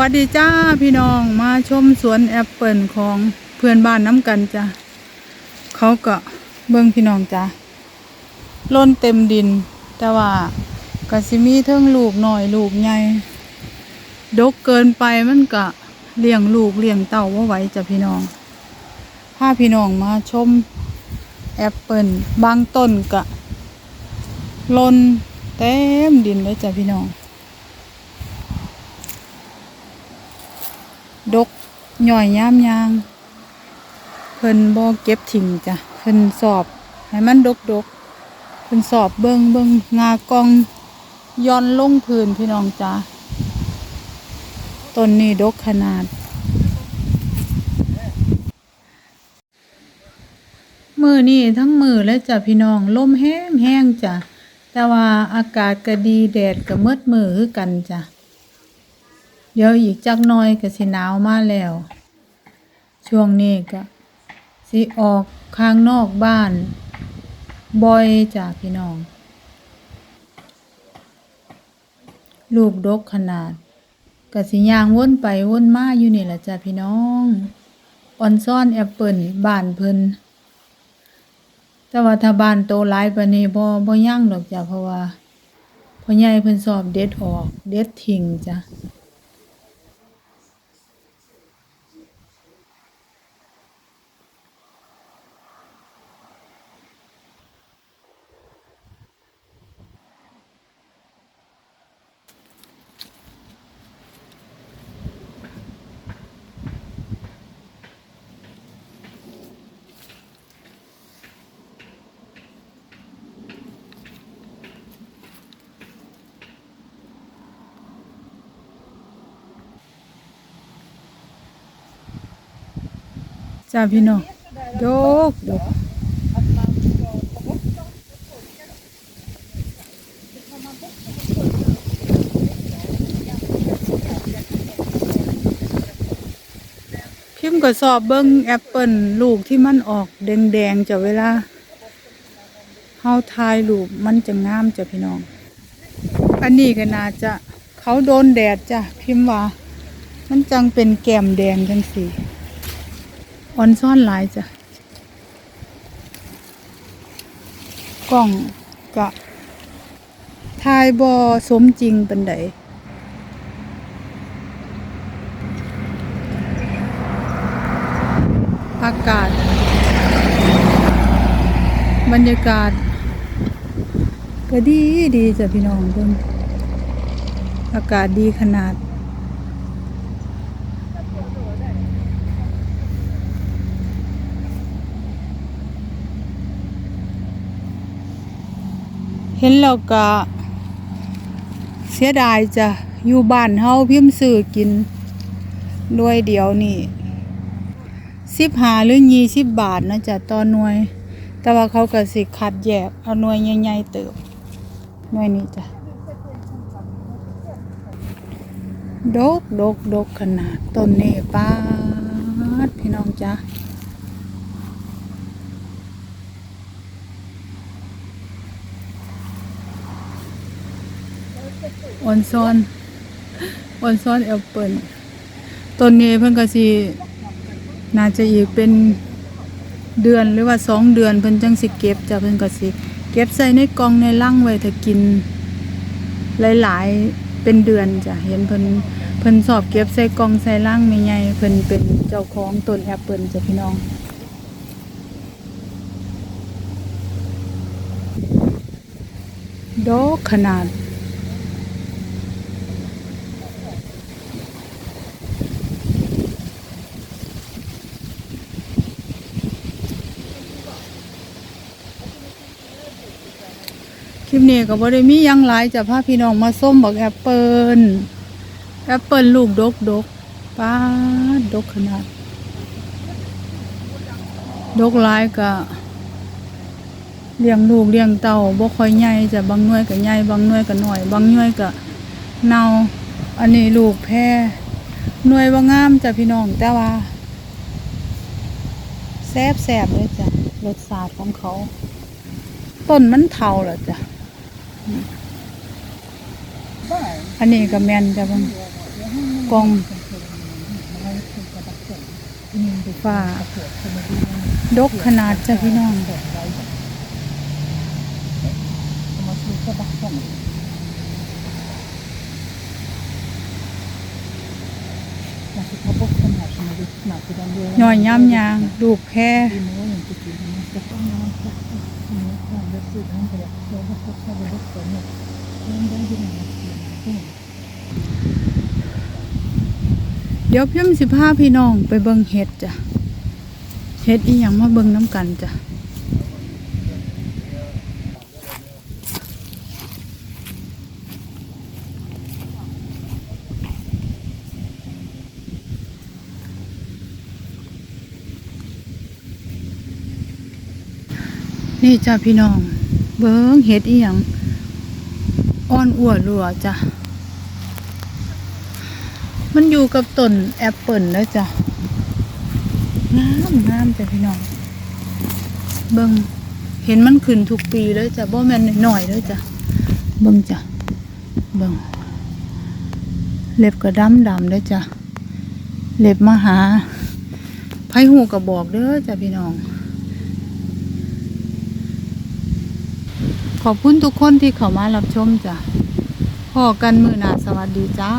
วัสดีจ้าพี่น้องมาชมสวนแอปเปิลของเพื่อนบ้านน้ำกันจ้ะเขาก็เบิ่งพี่น้องจ้ะล้นเต็มดิน แต่ว่าก็สิมีเทิงลูกหน่อยลูกใหญ่ดกเกินไปมันก็เลี้ยงลูกเลี้ยงเต่าว่าไหวจ้ะพี่น้องพาพี่น้องมาชมแอปเปิลบางต้นก็ล้นเต็มดินเลยจ้ะพี่น้อง ดกหน่อยย่ามยาง เพิ่นบ่เก็บทิ้งจ้ะเพิ่นสอบให้มันดกดกเพิ่นสอบเบิงเบิงงากองย้อนลงพื้นพี่น้องจ้าต้นนี้ดกขนาด มือนี่ทั้งมือและจ้ะพี่น้องลมแห้งแห้งจ้ะแต่ว่าอากาศก็ดีแดดก็มืดมือคือกันจ้ะ เดี๋ยวอีกจักหน่อยก็สิหนาวมาแล้ว ช่วงนี้ก็สิออกข้างนอกบ้านบ่อยจ้ะพี่น้อง ลูกดกขนาดก็สิย่างวนไปวนมาอยู่นี่แหละจ้ะพี่น้องออนซ่อนแอปเปิลบ้านเพิ่นแต่ว่าถ้าบ้านโตหลายปานนี้บ่บ่ย่างดอกจ้ะเพราะว่าพ่อใหญ่เพิ่นสอบเด็ดออก เด็ดทิ้งจ้ะ จ้าพี่น้องดกดกพิมพ์ก็สอบเบิ้งแอปเปิลลูกที่มันออกแดงๆจะเวลาเฮาทายลูกมันจะงามจ้ะพี่น้อง อันนี้ก็น่าจะเขาโดนแดดจ้ะพิมพ์ว่า มันจังเป็นแก้มแดงจังสี ออนซ่อนหลายจ้ะกล้องกะทายบอสมจริงเป็นไดอากาศ บรรยากาศ ก็ดีดีจ้ะพี่น้องเพิ่นอากาศดีขนาด เห็นแล้วก็ เสียดายจ้ะอยู่บ้านเฮาพิมพ์ซื้อกินด้วยเดียวนี่สิบหาหรือยี่สิบบาทนะจ๊ะต่อหน่วย แต่ว่าเขาก็สิคัดแยกเอาหน่วยใหญ่ๆเติบหน่วยนี้จ้ะดกดกดกขนาดต้นนี้ป้าดพี่น้องจ้ะ ออนซ้อนออนซ้อนแอปเปิลต้นนี้เพิ่นก็สิน่าจะอีกเป็นเดือนหรือว่าสองเดือนเพิ่นจังสิเก็บจ้ะเพิ่นก็สิเก็บใส่ในกล่องในลังไว้ถ้ากิน หลายๆเป็นเดือนจ้ะเห็นเพิ่นเพิ่นสอบเก็บใส่กล่องใส่ลังไม่ใหญ่เพิ่นเป็นเจ้าของต้นแอปเปิลจ้ะพี่น้องดอกขนาด ลิปนี้ก็บ่ได้มียังหลายจะพาพี่น้องมาส้มบักแอปเปิลแอปเปิลลูกดกดกป้าดกขนาด ดกหลายก็เลี้ยงลูกเลี้ยงเต่าบ่ค่อยใหญ่จะบางหน่วยก็ใหญ่บางหน่วยก็น้อย บางหน่วยก็เน่าอันนี้ลูกแพรหน่วยบ่งามจ้ะพี่น้องแต่ว่าแซบแซบเลยจ้ะรสชาติของเขา ต้นมันเทาเหรอจ้ะ อันนี้ก็แมนจะเบังกองฟ้าดกขนาดจ้ะพี่น้อง ย่อยย่ำยางลูกแค่เดี๋ยวพี่มสิพาพี่น้องไปเบิ่งเห็ดจ้ะเห็ดอีหยังมาเบิ่งน้ำกันจ้ะ นี่จ้ะพี่น้อง เบิ้งเห็ดอีหยังอ่อนอัวรัวจ้ะมันอยู่กับต้นแอปเปิลแล้วจ้ะงามงามจ้ะพี่น้อง เบิ้งเห็นมันขึ้นทุกปีเลยจ้ะบ่แม่นน้อยๆเลยจ้ะเบิ้งจ้ะเบิ้งเล็บก็ดำดำเลยจ้ะเล็บมาหาไผหูกระบอกเด้อจ้ะพี่น้อง ขอบคุณทุกคนที่เข้ามารับชมจ้ะพอกันมือหนาสวัสดีจ้า